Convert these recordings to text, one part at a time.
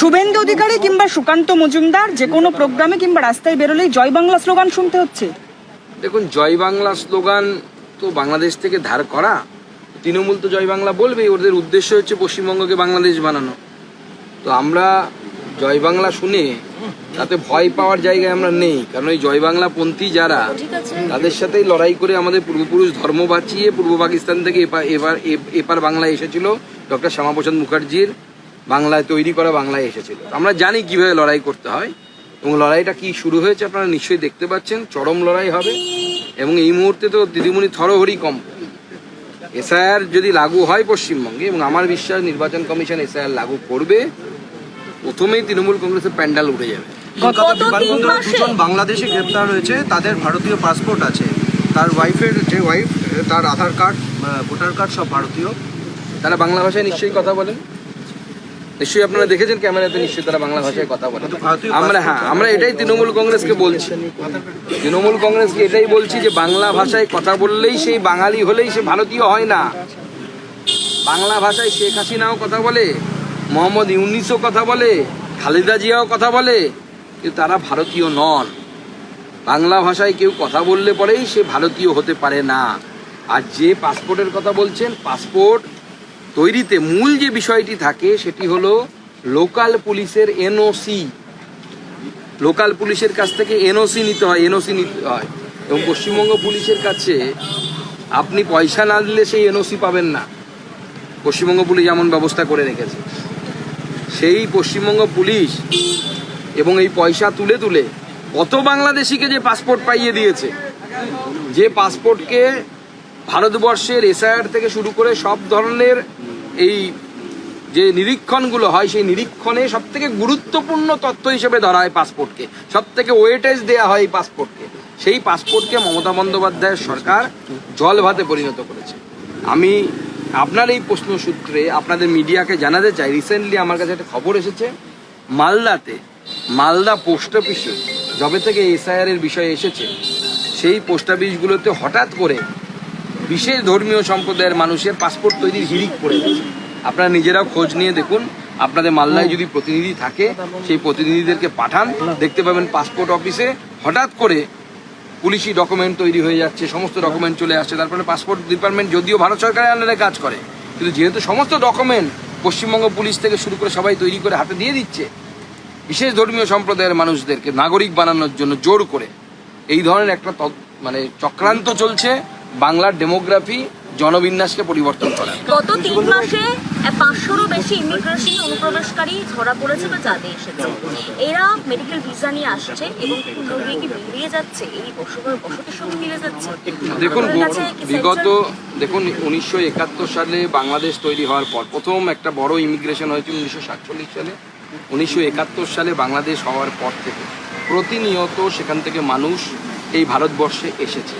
শুভেন্দু অধিকারী কিংবা সুকান্ত মজুমদার, যে কোনো প্রোগ্রামে কিংবা রাস্তায় বেরোলেই জয় বাংলা স্লোগান শুনতে হচ্ছে। দেখুন, জয় বাংলা স্লোগান তো বাংলাদেশ থেকে ধার করা, তৃণমূল তো জয় বাংলা বলবে ওদের উদ্দেশ্য হচ্ছে পশ্চিমবঙ্গকে বাংলাদেশ বানানো। তো আমরা জয় বাংলা শুনে, তাতে ভয় পাওয়ার জায়গায় আমরা নেই, কারণ ওই জয় বাংলা পন্থী যারা, তাদের সাথেই লড়াই করে আমাদের পূর্বপুরুষ ধর্ম বাঁচিয়ে পূর্ব পাকিস্তান থেকে এপার এবার এ- এপার বাংলায় এসেছিল ডক্টর শ্যামাপ্রসাদ মুখার্জির। বাংলায় তৈরি করা বাংলায় এসেছিল। আমরা জানি কীভাবে লড়াই করতে হয় এবং লড়াইটা কি শুরু হয়েছে আপনারা নিশ্চয়ই দেখতে পাচ্ছেন চরম লড়াই হবে এবং এই মুহূর্তে তো দিদিমণি থরহরি কম। এসআইআর যদি লাগু হয় পশ্চিমবঙ্গে এবং আমার বিশ্বাস নির্বাচন কমিশন এসআইআর লাগু করবে প্রথমেই তৃণমূল কংগ্রেসের প্যান্ডাল উঠে যাবে। দুজন বাংলাদেশে গ্রেপ্তার হয়েছে তাদের ভারতীয় পাসপোর্ট আছে। তার ওয়াইফের যে ওয়াইফ তার আধার কার্ড ভোটার কার্ড সব ভারতীয়। তারা বাংলা ভাষায় নিশ্চয়ই কথা বলেন। নিশ্চয়ই আপনারা দেখেছেন ক্যামেরাতে নিশ্চয়ই তারা বাংলা ভাষায় কথা বলে। আমরা হ্যাঁ আমরা এটাই তৃণমূল কংগ্রেসকে বলছি। তৃণমূল কংগ্রেসকে এটাই বলছি যে বাংলা ভাষায় কথা বললেই সেই বাঙালি হলেই সে ভারতীয় হয় না। বাংলা ভাষায় শেখ হাসিনাও কথা বলে মোহাম্মদ ইউনিসও কথা বলে খালেদা জিয়াও কথা বলে কিন্তু তারা ভারতীয় নন। বাংলা ভাষায় কেউ কথা বললে পরেই সে ভারতীয় হতে পারে না। আর যে পাসপোর্টের কথা বলছেন পাসপোর্ট তৈরিতে মূল যে বিষয়টি থাকে সেটি হলো লোকাল পুলিশের এনওসি লোকাল পুলিশের কাছ থেকে এনওসি নিতে হয় এনওসি নিতে হয়। এবং পশ্চিমবঙ্গ পুলিশের কাছে আপনি পয়সা না দিলে সেই এনওসি পাবেন না। পশ্চিমবঙ্গ পুলিশ এমন ব্যবস্থা করে রেখেছে। সেই পশ্চিমবঙ্গ পুলিশ এবং এই পয়সা তুলে তুলে কত বাংলাদেশিকে যে পাসপোর্ট পাইয়ে দিয়েছে, যে পাসপোর্টকে ভারতবর্ষের এসআইআর থেকে শুরু করে সব ধরনের এই যে নিরীক্ষণগুলো হয়, সেই নিরীক্ষণে সব থেকে গুরুত্বপূর্ণ তথ্য হিসেবে ধরা হয় পাসপোর্টকে। সব থেকে ওয়েটেজ দেওয়া হয় এই পাসপোর্টকে। সেই পাসপোর্টকে মমতা বন্দ্যোপাধ্যায়ের সরকার জল ভাতে পরিণত করেছে। আমি আপনার এই প্রশ্ন সূত্রে আপনাদের মিডিয়াকে জানাতে চাই। রিসেন্টলি আমার কাছে একটা খবর এসেছে। মালদাতে, মালদা পোস্ট অফিসে যবে থেকে এসআইআর এর বিষয় এসেছে, সেই পোস্ট অফিসগুলোতে হঠাৎ করে বিশেষ ধর্মীয় সম্প্রদায়ের মানুষের পাসপোর্ট তৈরির হিড়িক পড়ে গেছে। আপনারা নিজেরাও খোঁজ নিয়ে দেখুন, আপনাদের মালদায় যদি প্রতিনিধি থাকে, সেই প্রতিনিধিদেরকে পাঠান, দেখতে পাবেন পাসপোর্ট অফিসে হঠাৎ করে পুলিশি ডকুমেন্ট তৈরি হয়ে যাচ্ছে, সমস্ত ডকুমেন্ট চলে আসছে, তারপরে পাসপোর্ট ডিপার্টমেন্ট যদিও ভারত সরকারের আন্ডারে কাজ করে, কিন্তু যেহেতু সমস্ত ডকুমেন্ট পশ্চিমবঙ্গ পুলিশ থেকে শুরু করে সবাই তৈরি করে হাতে দিয়ে দিচ্ছে, বিশেষ ধর্মীয় সম্প্রদায়ের মানুষদেরকে নাগরিক বানানোর জন্য জোর করে, এই ধরনের একটা মানে চক্রান্ত চলছে। বাংলার ডেমোগ্রাফি জনবিন্যাসকে পরিবর্তন করা। গত তিন মাসে পাঁচশোরও বেশি ইমিগ্রেশন অনুপ্রবেশকারী ধরা পড়েছে বা এসেছে। এরা মেডিকেল ভিসা নিয়ে আসছে এবং খুলনা কি বেরিয়ে যাচ্ছে এই বসবাস যাচ্ছে। দেখুন বিগত দেখুন উনিশশো একাত্তর সালে বাংলাদেশ তৈরি হওয়ার পর প্রথম একটা বড় ইমিগ্রেশন হয়েছিল উনিশশো সাতচল্লিশ সালে। উনিশশো একাত্তর সালে বাংলাদেশ হওয়ার পর থেকে প্রতিনিয়ত সেখান থেকে মানুষ এই ভারতবর্ষে এসেছে।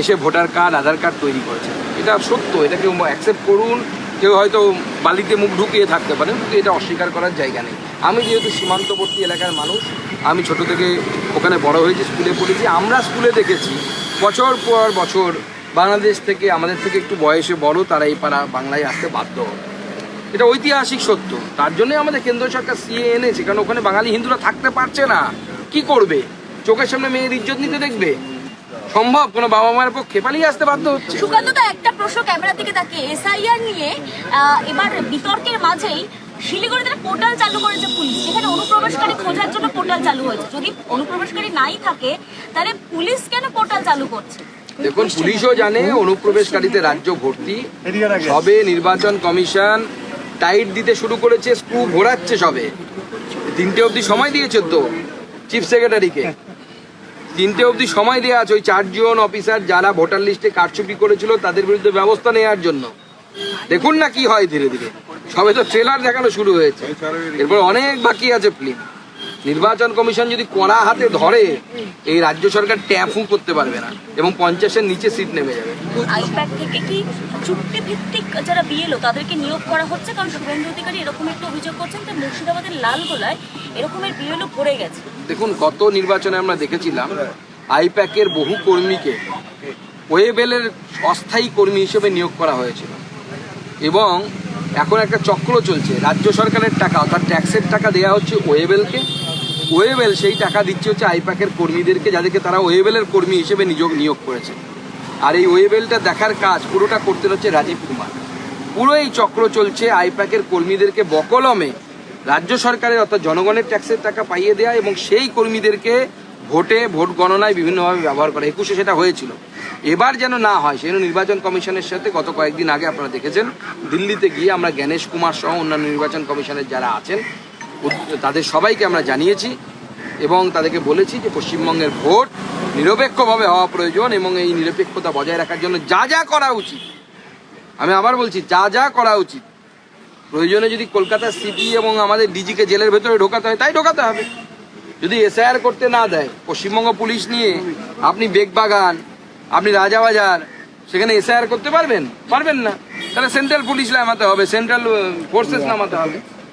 এসে ভোটার কার্ড, আধার কার্ড তৈরি করেছে। এটা সত্য, এটা কেউ অ্যাকসেপ্ট করুন, কেউ হয়তো বালিতে মুখ ঢুকিয়ে থাকতে পারেন কিন্তু এটা অস্বীকার করার জায়গা নেই। আমি যেহেতু সীমান্তবর্তী এলাকার মানুষ, আমি ছোট থেকে ওখানে বড় হয়েছি, স্কুলে পড়েছি, আমরা স্কুলে দেখেছি, বছর পর বছর বাংলাদেশ থেকে, আমাদের থেকে একটু বয়সে বড়, তারা এই পাড়া বাংলায় আসতে বাধ্য হয় এটা ঐতিহাসিক সত্য, তার জন্যই আমাদের কেন্দ্র সরকার সিএ এনেছে কারণ ওখানে বাঙালি হিন্দুরা থাকতে পারছে না। কি করবে? চোখের সামনে মেয়ের ইজ্জত নিতে দেখবে? সম্ভব? কোনো বাবা মায়ের পক্ষে? পালিয়ে আসতে বাধ্য হচ্ছে। সুকান্ত দা একটা প্রশ্ন ক্যামেরার দিকে তাকিয়ে। এসআইআর নিয়ে এবার বিতর্কের মাঝেই শিলিগুড়িতে একটা পোর্টাল চালু করেছে পুলিশ। যেখানে অনুপ্রবেশকারী খোঁজার জন্য পোর্টাল চালু হয়েছে। যদি অনুপ্রবেশকারী নাই থাকে তাহলে পুলিশ কেন পোর্টাল চালু করছে? দেখুন পুলিশও জানে অনুপ্রবেশকারীতে রাজ্য ভর্তি। সবে নির্বাচন কমিশন টাইট দিতে শুরু করেছে স্ক্রু ঘোরাচ্ছে সবে। তিনটে অবধি সময় দিয়েছে তো চিফ সেক্রেটারিকে। তিনটে অবধি সময় দেওয়া আছে ওই চারজন অফিসার যারা ভোটার লিস্টে কারচুপি করেছিল, তাদের বিরুদ্ধে ব্যবস্থা নেওয়ার জন্য। দেখুন না কি হয় ধীরে ধীরে। সবে তো ট্রেলার দেখানো শুরু হয়েছে। এরপর অনেক বাকি আছে ফিল্ম নির্বাচন কমিশন যদি কড়া হাতে ধরে এই রাজ্য সরকার ট্যাফু করতে পারবে না এবং পঞ্চাশের নিচে সিট নেমে যাবে। আইপ্যাক থেকে কি চুক্তি ভিত্তিক যারা বিএলও তাদেরকে নিয়োগ করা হচ্ছে? কারণ শুভেন্দু অধিকারী এরকম একটা অভিযোগ করছেন যে মুর্শিদাবাদের লালগোলায় এরকমের বিএলও ভরে গেছে। দেখুন গত নির্বাচনে আমরা দেখেছিলাম আইপ্যাকের বহু কর্মীকে ওয়েবেলের অস্থায়ী কর্মী হিসেবে নিয়োগ করা হয়েছিল। এবং এখন একটা চক্র চলছে। রাজ্য সরকারের টাকা অর্থাৎ ট্যাক্সের টাকা দেওয়া হচ্ছে ওয়েবেলকে ওয়েবেল সেই টাকা দিচ্ছে হচ্ছে আইপ্যাকের কর্মীদেরকে, যাদেরকে তারা ওয়েবেলের কর্মী হিসেবে নিয়োগ নিয়োগ করেছে। আর এই ওয়েবেলটা দেখার কাজ পুরোটা করতে হচ্ছে রাজীব কুমার। পুরো এই চক্র চলছে আইপ্যাকের কর্মীদেরকে বকলমে। রাজ্য সরকারের অর্থাৎ জনগণের ট্যাক্সের টাকা পাইয়ে দেওয়া এবং সেই কর্মীদেরকে ভোটে, ভোট গণনায় বিভিন্নভাবে ব্যবহার করা। একুশে সেটা হয়েছিল। এবার যেন না হয় সেজন্য নির্বাচন কমিশনের সাথে গত কয়েকদিন আগে আপনারা দেখেছেন, দিল্লিতে গিয়ে আমরা জ্ঞানেশ কুমার সহ অন্যান্য নির্বাচন কমিশনের যারা আছেন তাদের সবাইকে আমরা জানিয়েছি এবং তাদেরকে বলেছি যে পশ্চিমবঙ্গের ভোট নিরপেক্ষভাবে হওয়া প্রয়োজন এবং এই নিরপেক্ষতা বজায় রাখার জন্য যা যা করা উচিত। আমি আবার বলছি, যা যা করা উচিত। প্রয়োজনে যদি কলকাতার সিপি এবং আমাদের ডিজিকে জেলের ভেতরে ঢোকাতে হয়, তাই ঢোকাতে হবে। যদি এসআইআর করতে না দেয়, পশ্চিমবঙ্গ পুলিশ নিয়ে আপনি বেগবাগান, আপনি রাজাবাজার, সেখানে এসআইআর করতে পারবেন? পারবেন না। তাহলে সেন্ট্রাল পুলিশ নামাতে হবে, সেন্ট্রাল ফোর্সেস নামাতে হবে।